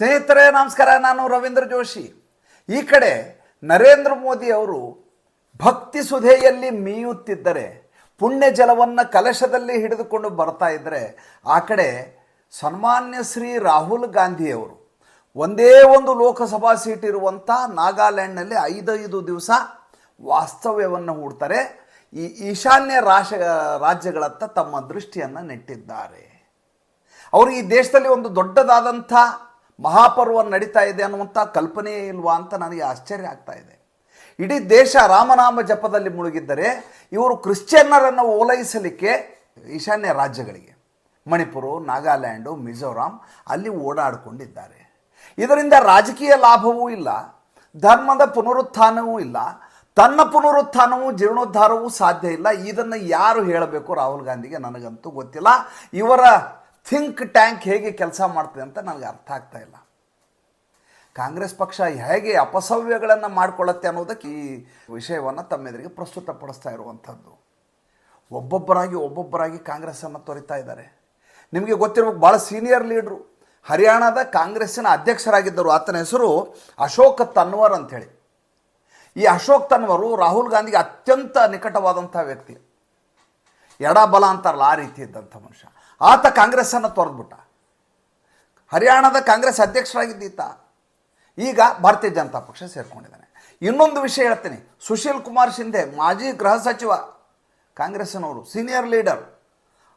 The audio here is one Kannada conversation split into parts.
ಸ್ನೇಹಿತರೆ, ನಮಸ್ಕಾರ. ನಾನು ರವೀಂದ್ರ ಜೋಶಿ. ಈ ಕಡೆ ನರೇಂದ್ರ ಮೋದಿ ಅವರು ಭಕ್ತಿ ಸುಧೆಯಲ್ಲಿ ಮೀಯುತ್ತಿದ್ದರೆ, ಪುಣ್ಯ ಜಲವನ್ನು ಕಲಶದಲ್ಲಿ ಹಿಡಿದುಕೊಂಡು ಬರ್ತಾ ಇದ್ದರೆ ಆ ಕಡೆ ಸನ್ಮಾನ್ಯ ಶ್ರೀ ರಾಹುಲ್ ಗಾಂಧಿಯವರು ಒಂದೇ ಒಂದು ಲೋಕಸಭಾ ಸೀಟ್ ಇರುವಂಥ ನಾಗಾಲ್ಯಾಂಡ್ನಲ್ಲಿ ಐದೈದು ದಿವಸ ವಾಸ್ತವ್ಯವನ್ನು ಹೂಡ್ತಾರೆ. ಈ ಈಶಾನ್ಯ ರಾಶ, ರಾಜ್ಯಗಳತ್ತ ತಮ್ಮ ದೃಷ್ಟಿಯನ್ನು ನೆಟ್ಟಿದ್ದಾರೆ. ಅವರು ಈ ದೇಶದಲ್ಲಿ ಒಂದು ದೊಡ್ಡದಾದಂಥ ಮಹಾಪರ್ವ ನಡೀತಾ ಇದೆ ಅನ್ನುವಂಥ ಕಲ್ಪನೆಯೇ ಇಲ್ವಾ ಅಂತ ನನಗೆ ಆಶ್ಚರ್ಯ ಆಗ್ತಾ ಇದೆ. ಇಡೀ ದೇಶ ರಾಮನಾಮ ಜಪದಲ್ಲಿ ಮುಳುಗಿದ್ದರೆ ಇವರು ಕ್ರಿಶ್ಚಿಯನ್ನರನ್ನು ಓಲೈಸಲಿಕ್ಕೆ ಈಶಾನ್ಯ ರಾಜ್ಯಗಳಿಗೆ, ಮಣಿಪುರ, ನಾಗಾಲ್ಯಾಂಡು, ಮಿಜೋರಾಂ ಅಲ್ಲಿ ಓಡಾಡಿಕೊಂಡಿದ್ದಾರೆ. ಇದರಿಂದ ರಾಜಕೀಯ ಲಾಭವೂ ಇಲ್ಲ, ಧರ್ಮದ ಪುನರುತ್ಥಾನವೂ ಇಲ್ಲ, ತನ್ನ ಪುನರುತ್ಥಾನವೂ ಜೀರ್ಣೋದ್ಧಾರವೂ ಸಾಧ್ಯ ಇಲ್ಲ. ಇದನ್ನು ಯಾರು ಹೇಳಬೇಕು ರಾಹುಲ್ ಗಾಂಧಿಗೆ ನನಗಂತೂ ಗೊತ್ತಿಲ್ಲ. ಇವರ ಥಿಂಕ್ ಟ್ಯಾಂಕ್ ಹೇಗೆ ಕೆಲಸ ಮಾಡ್ತದೆ ಅಂತ ನನಗೆ ಅರ್ಥ ಆಗ್ತಾ ಇಲ್ಲ. ಕಾಂಗ್ರೆಸ್ ಪಕ್ಷ ಹೇಗೆ ಅಪಸವ್ಯಗಳನ್ನು ಮಾಡಿಕೊಳ್ಳುತ್ತೆ ಅನ್ನೋದಕ್ಕೆ ಈ ವಿಷಯವನ್ನು ತಮ್ಮೆದುರಿಗೆ ಪ್ರಸ್ತುತಪಡಿಸ್ತಾ ಇರುವಂಥದ್ದು. ಒಬ್ಬೊಬ್ಬರಾಗಿ ಒಬ್ಬೊಬ್ಬರಾಗಿ ಕಾಂಗ್ರೆಸ್ಸನ್ನು ತೊರಿತಾ ಇದ್ದಾರೆ. ನಿಮಗೆ ಗೊತ್ತಿರಬೇಕು ಭಾಳ ಸೀನಿಯರ್ ಲೀಡ್ರು ಹರಿಯಾಣದ ಕಾಂಗ್ರೆಸ್ಸಿನ ಅಧ್ಯಕ್ಷರಾಗಿದ್ದರು ಆತನ ಹೆಸರು ಅಶೋಕ್ ತನ್ವರ್ ಅಂಥೇಳಿ. ಈ ಅಶೋಕ್ ತನ್ವರು ರಾಹುಲ್ ಗಾಂಧಿಗೆ ಅತ್ಯಂತ ನಿಕಟವಾದಂಥ ವ್ಯಕ್ತಿ. ಎಡಬಲ ಅಂತಾರಲ್ಲ, ಆ ರೀತಿ ಇದ್ದಂಥ ಮನುಷ್ಯ. ಆತ ಕಾಂಗ್ರೆಸ್ಸನ್ನು ತೊರೆದ್ಬಿಟ್ಟ. ಹರಿಯಾಣದ ಕಾಂಗ್ರೆಸ್ ಅಧ್ಯಕ್ಷರಾಗಿದ್ದೀತ ಈಗ ಭಾರತೀಯ ಜನತಾ ಪಕ್ಷ ಸೇರ್ಕೊಂಡಿದ್ದಾನೆ. ಇನ್ನೊಂದು ವಿಷಯ ಹೇಳ್ತೀನಿ. ಸುಶೀಲ್ ಕುಮಾರ್ ಶಿಂದೆ ಮಾಜಿ ಗೃಹ ಸಚಿವ, ಕಾಂಗ್ರೆಸ್ಸಿನವರು ಸೀನಿಯರ್ ಲೀಡರ್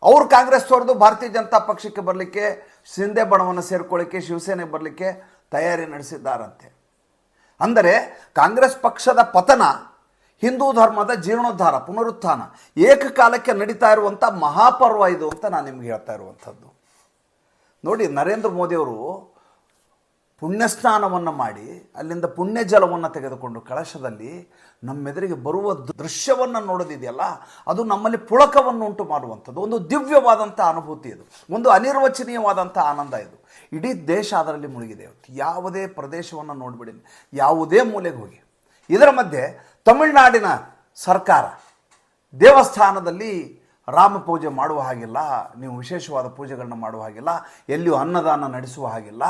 ಅವರು ಕಾಂಗ್ರೆಸ್ ತೊರೆದು ಭಾರತೀಯ ಜನತಾ ಪಕ್ಷಕ್ಕೆ ಬರಲಿಕ್ಕೆ ಶಿಂದೆ ಬಣವನ್ನು ಸೇರ್ಕೊಳ್ಳಿಕ್ಕೆ, ಶಿವಸೇನೆ ಬರಲಿಕ್ಕೆ ತಯಾರಿ ನಡೆಸಿದ್ದಾರಂತೆ. ಅಂದರೆ ಕಾಂಗ್ರೆಸ್ ಪಕ್ಷದ ಪತನ ಹಿಂದೂ ಧರ್ಮದ ಜೀರ್ಣೋದ್ಧಾರ, ಪುನರುತ್ಥಾನ, ಏಕಕಾಲಕ್ಕೆ ನಡೀತಾ ಇರುವಂಥ ಮಹಾಪರ್ವ ಇದು ಅಂತ ನಾನು ನಿಮ್ಗೆ ಹೇಳ್ತಾ ಇರುವಂಥದ್ದು. ನೋಡಿ, ನರೇಂದ್ರ ಮೋದಿಯವರು ಪುಣ್ಯಸ್ನಾನವನ್ನು ಮಾಡಿ, ಅಲ್ಲಿಂದ ಪುಣ್ಯ ಜಲವನ್ನು ತೆಗೆದುಕೊಂಡು ಕಳಶದಲ್ಲಿ ನಮ್ಮೆದುರಿಗೆ ಬರುವ ದೃಶ್ಯವನ್ನು ನೋಡೋದಿದೆಯಲ್ಲ, ಅದು ನಮ್ಮಲ್ಲಿ ಪುಳಕವನ್ನು ಉಂಟು ಮಾಡುವಂಥದ್ದು. ಒಂದು ದಿವ್ಯವಾದಂಥ ಅನುಭೂತಿ ಇದು. ಒಂದು ಅನಿರ್ವಚನೀಯವಾದಂಥ ಆನಂದ ಇದು. ಇಡೀ ದೇಶ ಅದರಲ್ಲಿ ಮುಳುಗಿದೆ. ಯಾವುದೇ ಪ್ರದೇಶವನ್ನು ನೋಡಿಬಿಡಿ, ಯಾವುದೇ ಮೂಲೆಗೆ ಹೋಗಿ. ಇದರ ಮಧ್ಯೆ ತಮಿಳುನಾಡಿನ ಸರ್ಕಾರ ದೇವಸ್ಥಾನದಲ್ಲಿ ರಾಮ ಪೂಜೆ ಮಾಡುವ ಹಾಗಿಲ್ಲ, ನೀವು ವಿಶೇಷವಾದ ಪೂಜೆಗಳನ್ನ ಮಾಡುವ ಹಾಗಿಲ್ಲ, ಎಲ್ಲಿಯೂ ಅನ್ನದಾನ ನಡೆಸುವ ಹಾಗಿಲ್ಲ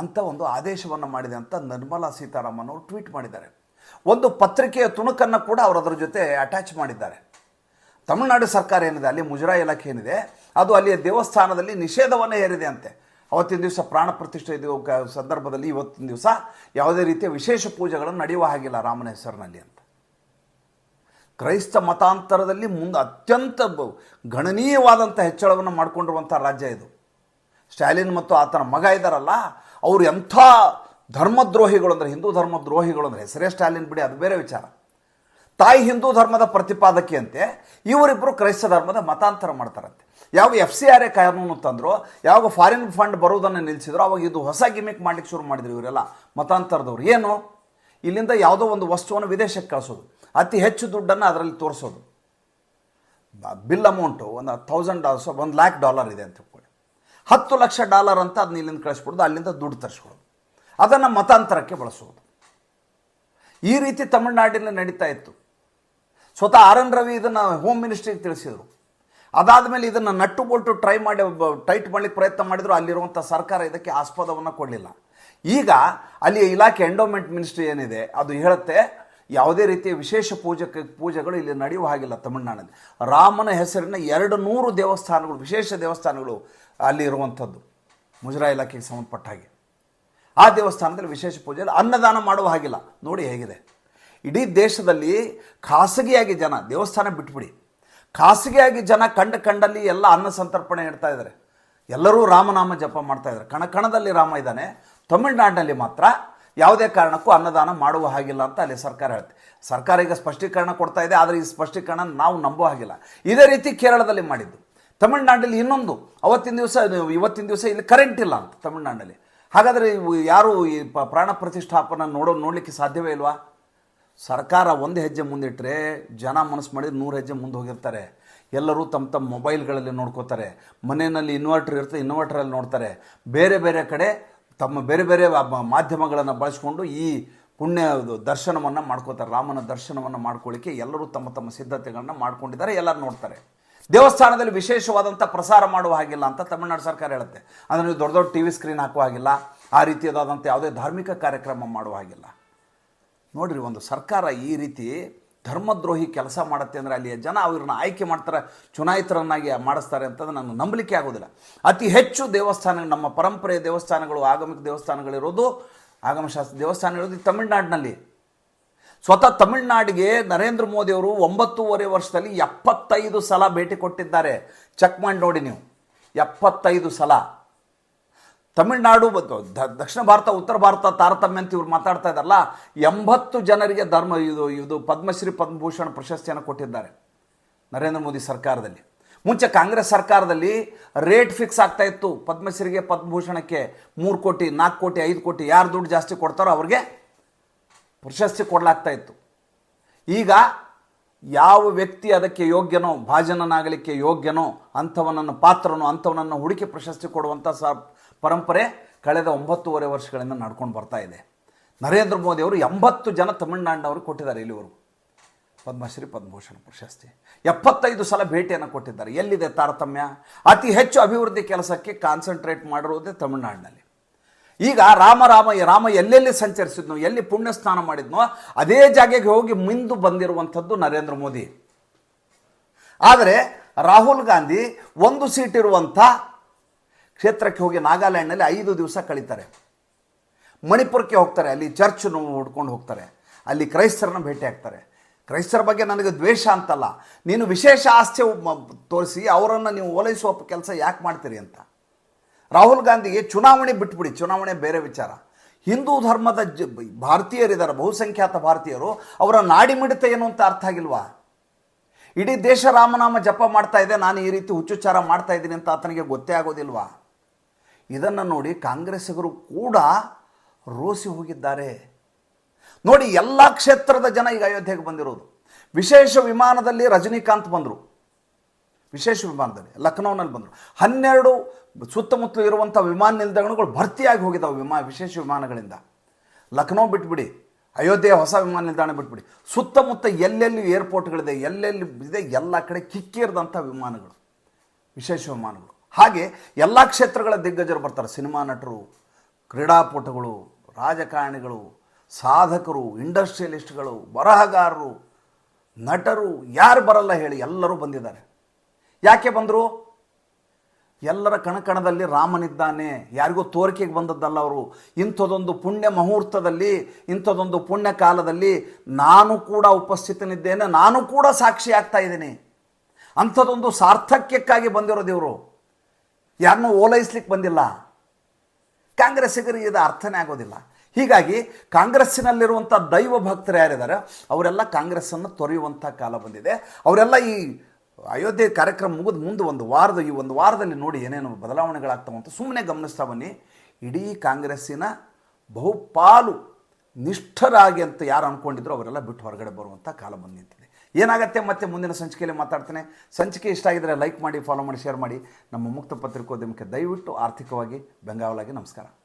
ಅಂತ ಒಂದು ಆದೇಶವನ್ನು ಮಾಡಿದೆ ಅಂತ ನಿರ್ಮಲಾ ಸೀತಾರಾಮನ್ ಅವರು ಟ್ವೀಟ್ ಮಾಡಿದ್ದಾರೆ. ಒಂದು ಪತ್ರಿಕೆಯ ತುಣುಕನ್ನು ಕೂಡ ಅವರು ಅದರ ಜೊತೆ ಅಟ್ಯಾಚ್ ಮಾಡಿದ್ದಾರೆ. ತಮಿಳುನಾಡು ಸರ್ಕಾರ ಏನಿದೆ, ಅಲ್ಲಿ ಮುಜರಾಯಿ ಇಲಾಖೆ ಏನಿದೆ, ಅದು ಅಲ್ಲಿಯ ದೇವಸ್ಥಾನದಲ್ಲಿ ನಿಷೇಧವನ್ನೇ ಹೇರಿದೆ ಅಂತೆ. ಅವತ್ತಿನ ದಿವಸ ಪ್ರಾಣ ಪ್ರತಿಷ್ಠೆ ಸಂದರ್ಭದಲ್ಲಿ ಇವತ್ತಿನ ದಿವಸ ಯಾವುದೇ ರೀತಿಯ ವಿಶೇಷ ಪೂಜೆಗಳನ್ನು ನಡೆಯುವ ಹಾಗಿಲ್ಲ ರಾಮನ ಹೆಸರಿನಲ್ಲಿ ಅಂತ. ಕ್ರೈಸ್ತ ಮತಾಂತರದಲ್ಲಿ ಮುಂದೆ ಅತ್ಯಂತ ಗಣನೀಯವಾದಂಥ ಹೆಚ್ಚಳವನ್ನು ಮಾಡಿಕೊಂಡಿರುವಂಥ ರಾಜ್ಯ ಇದು. ಸ್ಟಾಲಿನ್ ಮತ್ತು ಆತನ ಮಗ ಇದ್ದಾರಲ್ಲ ಅವರು ಎಂಥ ಧರ್ಮದ್ರೋಹಿಗಳು ಅಂದರೆ, ಹಿಂದೂ ಧರ್ಮದ್ರೋಹಿಗಳು ಅಂದರೆ, ಹೆಸರೇ ಸ್ಟಾಲಿನ್ ಬಿಡಿ, ಅದು ಬೇರೆ ವಿಚಾರ. ತಾಯಿ ಹಿಂದೂ ಧರ್ಮದ ಪ್ರತಿಪಾದಕಿಯಂತೆ ಇವರಿಬ್ಬರು ಕ್ರೈಸ್ತ ಧರ್ಮದ ಮತಾಂತರ ಮಾಡ್ತಾರಂತೆ. ಯಾವ ಎಫ್ ಸಿ ಆರ್ ಎ ಕಾನೂನು ತಂದರು ಯಾವಾಗ ಫಾರಿನ್ ಫಂಡ್ ಬರೋದನ್ನು ನಿಲ್ಲಿಸಿದ್ರು ಅವಾಗ ಇದು ಹೊಸ ಗಿಮಿಕ್ ಮಾಡ್ಲಿಕ್ಕೆ ಶುರು ಮಾಡಿದ್ರು ಇವರೆಲ್ಲ ಮತಾಂತರದವ್ರು. ಏನು? ಇಲ್ಲಿಂದ ಯಾವುದೋ ಒಂದು ವಸ್ತುವನ್ನು ವಿದೇಶಕ್ಕೆ ಕಳಿಸೋದು. ಅತಿ ಹೆಚ್ಚು ದುಡ್ಡನ್ನು ಅದರಲ್ಲಿ ತೋರಿಸೋದು. ಬಿಲ್ ಅಮೌಂಟು ಒಂದು ಥೌಸಂಡ್ ಡಾಲರ್ಸ್ ಒಂದು ಲ್ಯಾಕ್ ಡಾಲರ್ ಇದೆ ಅಂತ ತಿಳ್ಕೊಳ್ಳಿ. ಹತ್ತು ಲಕ್ಷ ಡಾಲರ್ ಅಂತ ಅದನ್ನ ಇಲ್ಲಿಂದ ಕಳಿಸ್ಬಿಡೋದು, ಅಲ್ಲಿಂದ ದುಡ್ಡು ತರಿಸ್ಕೊಳ್ಳೋದು. ಅದನ್ನು ಮತಾಂತರಕ್ಕೆ ಬಳಸೋದು. ಈ ರೀತಿ ತಮಿಳುನಾಡಿನಲ್ಲಿ ನಡೀತಾ ಇತ್ತು. ಸ್ವತಃ ಆರ್ ಎನ್ ರವಿ ಇದನ್ನು ಹೋಮ್ ಮಿನಿಸ್ಟ್ರಿಗೆ ತಿಳಿಸಿದರು. ಅದಾದ ಮೇಲೆ ಇದನ್ನು ನಟ್ಟು ಬೋಲ್ಟು ಟ್ರೈ ಮಾಡಿ ಟೈಟ್ ಮಾಡಲಿಕ್ಕೆ ಪ್ರಯತ್ನ ಮಾಡಿದ್ರು ಅಲ್ಲಿರುವಂಥ ಸರ್ಕಾರ ಇದಕ್ಕೆ ಆಸ್ಪದವನ್ನು ಕೊಡಲಿಲ್ಲ. ಈಗ ಅಲ್ಲಿ ಇಲಾಖೆ ಎಂಡೋಮೆಂಟ್ ಮಿನಿಸ್ಟ್ರಿ ಏನಿದೆ, ಅದು ಹೇಳುತ್ತೆ ಯಾವುದೇ ರೀತಿಯ ವಿಶೇಷ ಪೂಜಕ ಪೂಜೆಗಳು ಇಲ್ಲಿ ನಡೆಯುವ ಹಾಗಿಲ್ಲ ತಮಿಳುನಾಡಿನಲ್ಲಿ. ರಾಮನ ಹೆಸರಿನ ಎರಡು ನೂರು ದೇವಸ್ಥಾನಗಳು, ವಿಶೇಷ ದೇವಸ್ಥಾನಗಳು ಅಲ್ಲಿ ಇರುವಂಥದ್ದು. ಮುಜರಾ ಇಲಾಖೆಗೆ ಸಂಬಂಧಪಟ್ಟ ಹಾಗೆ. ಆ ದೇವಸ್ಥಾನದಲ್ಲಿ ವಿಶೇಷ ಪೂಜೆ ಅನ್ನದಾನ ಮಾಡುವ ಹಾಗಿಲ್ಲ. ನೋಡಿ ಹೇಗಿದೆ. ಇಡೀ ದೇಶದಲ್ಲಿ ಖಾಸಗಿಯಾಗಿ ಜನ, ದೇವಸ್ಥಾನ ಬಿಟ್ಬಿಡಿ. ಖಾಸಗಿಯಾಗಿ ಜನ ಕಂಡ ಕಂಡಲ್ಲಿ ಎಲ್ಲ ಅನ್ನ ಸಂತರ್ಪಣೆ ಇಡ್ತಾ ಇದ್ದಾರೆ. ಎಲ್ಲರೂ ರಾಮನಾಮ ಜಪ ಮಾಡ್ತಾ ಇದ್ದಾರೆ. ಕಣ, ಕಣದಲ್ಲಿ ರಾಮ ಇದ್ದಾನೆ. ತಮಿಳುನಾಡಿನಲ್ಲಿ ಮಾತ್ರ ಯಾವುದೇ ಕಾರಣಕ್ಕೂ ಅನ್ನದಾನ ಮಾಡುವ ಹಾಗಿಲ್ಲ ಅಂತ ಅಲ್ಲಿ ಸರ್ಕಾರ ಹೇಳುತ್ತೆ ಸರ್ಕಾರ ಈಗ ಸ್ಪಷ್ಟೀಕರಣ ಕೊಡ್ತಾ ಇದೆ, ಆದರೆ ಈ ಸ್ಪಷ್ಟೀಕರಣ ನಾವು ನಂಬುವ ಹಾಗಿಲ್ಲ. ಇದೇ ರೀತಿ ಕೇರಳದಲ್ಲಿ ಮಾಡಿದ್ದು. ತಮಿಳುನಾಡಲ್ಲಿ ಇನ್ನೊಂದು, ಅವತ್ತಿನ ದಿವಸ, ಇವತ್ತಿನ ದಿವಸ ಇಲ್ಲಿ ಕರೆಂಟ್ ಇಲ್ಲ ಅಂತ ತಮಿಳುನಾಡಲ್ಲಿ. ಹಾಗಾದರೆ ಯಾರು ಈ ಪ್ರಾಣ ಪ್ರತಿಷ್ಠಾಪನ ನೋಡೋ, ನೋಡಲಿಕ್ಕೆ ಸಾಧ್ಯವೇ ಇಲ್ವಾ? ಸರ್ಕಾರ ಒಂದು ಹೆಜ್ಜೆ ಮುಂದಿಟ್ಟರೆ ಜನ ಮನಸ್ಸು ಮಾಡಿದ್ರೆ ನೂರು ಹೆಜ್ಜೆ ಮುಂದೆ ಹೋಗಿರ್ತಾರೆ. ಎಲ್ಲರೂ ತಮ್ಮ ತಮ್ಮ ಮೊಬೈಲ್ಗಳಲ್ಲಿ ನೋಡ್ಕೋತಾರೆ. ಮನೆಯಲ್ಲಿ ಇನ್ವರ್ಟರ್ ಇರ್ತದೆ ಇನ್ವರ್ಟರಲ್ಲಿ ನೋಡ್ತಾರೆ. ಬೇರೆ ಬೇರೆ ಕಡೆ ತಮ್ಮ ಬೇರೆ ಬೇರೆ ಮಾಧ್ಯಮಗಳನ್ನು ಬಳಸ್ಕೊಂಡು ಈ ಪುಣ್ಯ ದರ್ಶನವನ್ನು ಮಾಡ್ಕೋತಾರೆ. ರಾಮನ ದರ್ಶನವನ್ನು ಮಾಡ್ಕೊಳ್ಳಿಕ್ಕೆ ಎಲ್ಲರೂ ತಮ್ಮ ತಮ್ಮ ಸಿದ್ಧತೆಗಳನ್ನು ಮಾಡ್ಕೊಂಡಿದ್ದಾರೆ, ಎಲ್ಲರೂ ನೋಡ್ತಾರೆ. ದೇವಸ್ಥಾನದಲ್ಲಿ ವಿಶೇಷವಾದಂಥ ಪ್ರಸಾರ ಮಾಡುವ ಹಾಗಿಲ್ಲ ಅಂತ ತಮಿಳುನಾಡು ಸರ್ಕಾರ ಹೇಳುತ್ತೆ. ಅಂದರೆ ನೀವು ದೊಡ್ಡ ದೊಡ್ಡ ಟಿ ವಿ ಸ್ಕ್ರೀನ್ ಹಾಕುವ ಹಾಗಿಲ್ಲ, ಆ ರೀತಿಯಾದಂಥ ಯಾವುದೇ ಧಾರ್ಮಿಕ ಕಾರ್ಯಕ್ರಮ ಮಾಡುವ ಹಾಗಿಲ್ಲ. ನೋಡಿರಿ, ಒಂದು ಸರ್ಕಾರ ಈ ರೀತಿ ಧರ್ಮದ್ರೋಹಿ ಕೆಲಸ ಮಾಡುತ್ತೆ ಅಂದರೆ ಅಲ್ಲಿಯ ಜನ ಅವ್ರನ್ನ ಆಯ್ಕೆ ಮಾಡ್ತಾರೆ, ಚುನಾಯಿತರನ್ನಾಗಿ ಮಾಡಿಸ್ತಾರೆ ಅಂತಂದ್ರೆ ನಾನು ನಂಬಲಿಕ್ಕೆ ಆಗೋದಿಲ್ಲ. ಅತಿ ಹೆಚ್ಚು ದೇವಸ್ಥಾನ ನಮ್ಮ ಪರಂಪರೆಯ ದೇವಸ್ಥಾನಗಳು, ಆಗಮಿಕ ದೇವಸ್ಥಾನಗಳಿರೋದು ಆಗಮಶಾಸ್ತ್ರ ದೇವಸ್ಥಾನ ಇರೋದು ಈ ತಮಿಳುನಾಡಿನಲ್ಲಿ. ಸ್ವತಃ ತಮಿಳುನಾಡಿಗೆ ನರೇಂದ್ರ ಮೋದಿ ಅವರು ಒಂಬತ್ತೂವರೆ ವರ್ಷದಲ್ಲಿ ಎಪ್ಪತ್ತೈದು ಸಲ ಭೇಟಿ ಕೊಟ್ಟಿದ್ದಾರೆ. ಚೆಕ್ ಮಾಡಿ ನೋಡಿ ನೀವು. ಎಪ್ಪತ್ತೈದು ಸಲ. ತಮಿಳುನಾಡು ದಕ್ಷಿಣ ಭಾರತ, ಉತ್ತರ ಭಾರತ ತಾರತಮ್ಯ ಅಂತ ಇವ್ರು ಮಾತಾಡ್ತಾ ಇದ್ದಾರಲ್ಲ, ಎಂಬತ್ತು ಜನರಿಗೆ ಧರ್ಮ, ಇದು ಇದು ಪದ್ಮಶ್ರೀ ಪದ್ಮಭೂಷಣ ಪ್ರಶಸ್ತಿಯನ್ನು ಕೊಟ್ಟಿದ್ದಾರೆ ನರೇಂದ್ರ ಮೋದಿ ಸರ್ಕಾರದಲ್ಲಿ. ಮುಂಚೆ ಕಾಂಗ್ರೆಸ್ ಸರ್ಕಾರದಲ್ಲಿ ರೇಟ್ ಫಿಕ್ಸ್ ಆಗ್ತಾ ಇತ್ತು. ಪದ್ಮಶ್ರೀಗೆ ಪದ್ಮಭೂಷಣಕ್ಕೆ ಮೂರು ಕೋಟಿ, ನಾಲ್ಕು ಕೋಟಿ, ಐದು ಕೋಟಿ, ಯಾರು ದುಡ್ಡು ಜಾಸ್ತಿ ಕೊಡ್ತಾರೋ ಅವ್ರಿಗೆ ಪ್ರಶಸ್ತಿ ಕೊಡಲಾಗ್ತಾ ಇತ್ತು. ಈಗ ಯಾವ ವ್ಯಕ್ತಿ ಅದಕ್ಕೆ ಯೋಗ್ಯನೋ, ಭಾಜನನಾಗಲಿಕ್ಕೆ ಯೋಗ್ಯನೋ, ಅಂಥವನನ್ನು, ಪಾತ್ರನೋ, ಅಂಥವನನ್ನು ಹುಡುಕಿ ಪ್ರಶಸ್ತಿ ಕೊಡುವಂಥ ಸ ಪರಂಪರೆ ಕಳೆದ ಒಂಬತ್ತೂವರೆ ವರ್ಷಗಳಿಂದ ನಡ್ಕೊಂಡು ಬರ್ತಾ ಇದೆ. ನರೇಂದ್ರ ಮೋದಿ ಅವರು ಎಂಬತ್ತು ಜನ ತಮಿಳುನಾಡಿನವ್ರಿಗೆ ಕೊಟ್ಟಿದ್ದಾರೆ ಇಲ್ಲಿವರೆಗೂ. ಪದ್ಮಶ್ರೀ ಪದ್ಮಭೂಷಣ ಪ್ರಶಸ್ತಿ. ಎಪ್ಪತ್ತೈದು ಸಲ ಭೇಟಿಯನ್ನು ಕೊಟ್ಟಿದ್ದಾರೆ. ಎಲ್ಲಿದೆ ತಾರತಮ್ಯ? ಅತಿ ಹೆಚ್ಚು ಅಭಿವೃದ್ಧಿ ಕೆಲಸಕ್ಕೆ ಕಾನ್ಸಂಟ್ರೇಟ್ ಮಾಡಿರುವುದೇ ತಮಿಳುನಾಡಿನಲ್ಲಿ. ಈಗ ರಾಮ ರಾಮ ರಾಮ ಎಲ್ಲೆಲ್ಲಿ ಸಂಚರಿಸಿದ್ನೋ, ಎಲ್ಲಿ ಪುಣ್ಯ ಸ್ನಾನ ಮಾಡಿದ್ನೋ, ಅದೇ ಜಾಗೆಗೆ ಹೋಗಿ ಮುಂದು ಬಂದಿರುವಂಥದ್ದು ನರೇಂದ್ರ ಮೋದಿ. ಆದರೆ ರಾಹುಲ್ ಗಾಂಧಿ ಒಂದು ಸೀಟ್ ಇರುವಂಥ ಕ್ಷೇತ್ರಕ್ಕೆ ಹೋಗಿ ನಾಗಾಲ್ಯಾಂಡ್ನಲ್ಲಿ ಐದು ದಿವಸ ಕಳೀತಾರೆ. ಮಣಿಪುರಕ್ಕೆ ಹೋಗ್ತಾರೆ, ಅಲ್ಲಿ ಚರ್ಚ್ ಹುಡ್ಕೊಂಡು ಹೋಗ್ತಾರೆ, ಅಲ್ಲಿ ಕ್ರೈಸ್ತರನ್ನ ಭೇಟಿ ಆಗ್ತಾರೆ. ಕ್ರೈಸ್ತರ ಬಗ್ಗೆ ನನಗೆ ದ್ವೇಷ ಅಂತಲ್ಲ, ನೀನು ವಿಶೇಷ ಆಸ್ತಿ ತೋರಿಸಿ, ಅವರನ್ನು ನೀವು ಓಲೈಸುವ ಕೆಲಸ ಯಾಕೆ ಮಾಡ್ತೀರಿ ಅಂತ. ರಾಹುಲ್ ಗಾಂಧಿಗೆ ಚುನಾವಣೆ ಬಿಟ್ಬಿಡಿ, ಚುನಾವಣೆ ಬೇರೆ ವಿಚಾರ. ಹಿಂದೂ ಧರ್ಮದ ಜ, ಭಾರತೀಯರಿದ್ದಾರೆ, ಬಹುಸಂಖ್ಯಾತ ಭಾರತೀಯರು, ಅವರ ನಾಡಿ ಮಿಡಿತ ಏನು ಅಂತ ಅರ್ಥ ಆಗಿಲ್ವಾ? ಇಡೀ ದೇಶ ರಾಮನಾಮ ಜಪ ಮಾಡ್ತಾ ಇದೆ, ನಾನು ಈ ರೀತಿ ಹುಚ್ಚುಚ್ಚಾರ ಮಾಡ್ತಾ ಇದ್ದೀನಿ ಅಂತ ಆತನಿಗೆ ಗೊತ್ತೇ ಆಗೋದಿಲ್ವಾ? ಇದನ್ನು ನೋಡಿ ಕಾಂಗ್ರೆಸ್ಸಿಗರು ಕೂಡ ರೋಸಿ ಹೋಗಿದ್ದಾರೆ. ನೋಡಿ, ಎಲ್ಲ ಕ್ಷೇತ್ರದ ಜನ ಈಗ ಅಯೋಧ್ಯೆಗೆ ಬಂದಿರೋದು. ವಿಶೇಷ ವಿಮಾನದಲ್ಲಿ ರಜನಿಕಾಂತ್ ಬಂದರು. ವಿಶೇಷ ವಿಮಾನದಲ್ಲಿ ಲಖನೌನಲ್ಲಿ ಬಂದರು. ಹನ್ನೆರಡು ಸುತ್ತಮುತ್ತಲು ಇರುವಂಥ ವಿಮಾನ ನಿಲ್ದಾಣಗಳು ಭರ್ತಿಯಾಗಿ ಹೋಗಿದ್ದಾವೆ ವಿಮಾ, ವಿಶೇಷ ವಿಮಾನಗಳಿಂದ. ಲಖನೌ ಬಿಟ್ಬಿಡಿ ಅಯೋಧ್ಯೆ ಹೊಸ ವಿಮಾನ ನಿಲ್ದಾಣ ಬಿಟ್ಬಿಡಿ. ಸುತ್ತಮುತ್ತ ಎಲ್ಲೆಲ್ಲಿ ಏರ್ಪೋರ್ಟ್ಗಳಿದೆ, ಎಲ್ಲೆಲ್ಲಿ ಇದೆ, ಎಲ್ಲ ಕಡೆ ಕಿಕ್ಕಿರಿದಂಥ ವಿಮಾನಗಳು, ವಿಶೇಷ ವಿಮಾನಗಳು. ಹಾಗೆ ಎಲ್ಲ ಕ್ಷೇತ್ರಗಳ ದಿಗ್ಗಜರು ಬರ್ತಾರೆ. ಸಿನಿಮಾ ನಟರು, ಕ್ರೀಡಾಪಟುಗಳು, ರಾಜಕಾರಣಿಗಳು, ಸಾಧಕರು, ಇಂಡಸ್ಟ್ರಿಯಲಿಸ್ಟ್ಗಳು, ಬರಹಗಾರರು, ನಟರು, ಯಾರು ಬರಲ್ಲ ಹೇಳಿ ಎಲ್ಲರೂ ಬಂದಿದ್ದಾರೆ. ಯಾಕೆ ಬಂದರು? ಎಲ್ಲರ ಕಣಕಣದಲ್ಲಿ ರಾಮನಿದ್ದಾನೆ. ಯಾರಿಗೂ ತೋರಿಕೆಗೆ ಬಂದದ್ದಲ್ಲ ಅವರು. ಇಂಥದೊಂದು ಪುಣ್ಯ ಮುಹೂರ್ತದಲ್ಲಿ, ಇಂಥದೊಂದು ಪುಣ್ಯ ಕಾಲದಲ್ಲಿ ನಾನು ಕೂಡ ಉಪಸ್ಥಿತನಿದ್ದೇನೆ, ನಾನು ಕೂಡ ಸಾಕ್ಷಿ ಆಗ್ತಾ ಇದ್ದೀನಿ. ಅಂಥದೊಂದು ಸಾರ್ಥಕ್ಯಕ್ಕಾಗಿ ಬಂದಿರೋದು ಇವರು ಯಾರನ್ನೂ ಓಲೈಸ್ಲಿಕ್ಕೆ ಬಂದಿಲ್ಲ. ಕಾಂಗ್ರೆಸ್ಸಿಗರಿಗೆ ಇದು ಅರ್ಥನೇ ಆಗೋದಿಲ್ಲ. ಹೀಗಾಗಿ ಕಾಂಗ್ರೆಸ್ಸಿನಲ್ಲಿರುವಂಥ ದೈವ ಭಕ್ತರು ಯಾರಿದ್ದಾರೆ? ಅವರೆಲ್ಲ ಕಾಂಗ್ರೆಸ್ಸನ್ನು ತೊರೆಯುವಂಥ ಕಾಲ ಬಂದಿದೆ. ಅವರೆಲ್ಲ ಈ ಅಯೋಧ್ಯೆ ಕಾರ್ಯಕ್ರಮ ಮುಗಿದ ಮುಂದೆ ಒಂದು ವಾರದ, ಈ ಒಂದು ವಾರದಲ್ಲಿ ನೋಡಿ ಏನೇನು ಬದಲಾವಣೆಗಳಾಗ್ತಾವಂತ ಸುಮ್ಮನೆ ಗಮನಿಸ್ತಾ ಬನ್ನಿ. ಇಡೀ ಕಾಂಗ್ರೆಸ್ಸಿನ ಬಹುಪಾಲು ನಿಷ್ಠರಾಗಿ ಅಂತ ಯಾರು ಅಂದ್ಕೊಂಡಿದ್ರು ಅವರೆಲ್ಲ ಬಿಟ್ಟು ಹೊರಗಡೆ ಬರುವಂಥ ಕಾಲ ಬಂದು ನಿಂತಿದೆ ಏನಾಗುತ್ತೆ? ಮತ್ತೆ ಮುಂದಿನ ಸಂಚಿಕೆಯಲ್ಲಿ ಮಾತಾಡ್ತೇನೆ. ಸಂಚಿಕೆ ಇಷ್ಟ ಆಗಿದ್ರೆ ಲೈಕ್ ಮಾಡಿ ಫಾಲೋ ಮಾಡಿ ಶೇರ್ ಮಾಡಿ. ನಮ್ಮ ಮುಕ್ತ ಪತ್ರಿಕೋದ್ಯಮಕ್ಕೆ ದಯವಿಟ್ಟು ಆರ್ಥಿಕವಾಗಿ ಬೆಂಗಾವಲಾಗಿ ನಮಸ್ಕಾರ.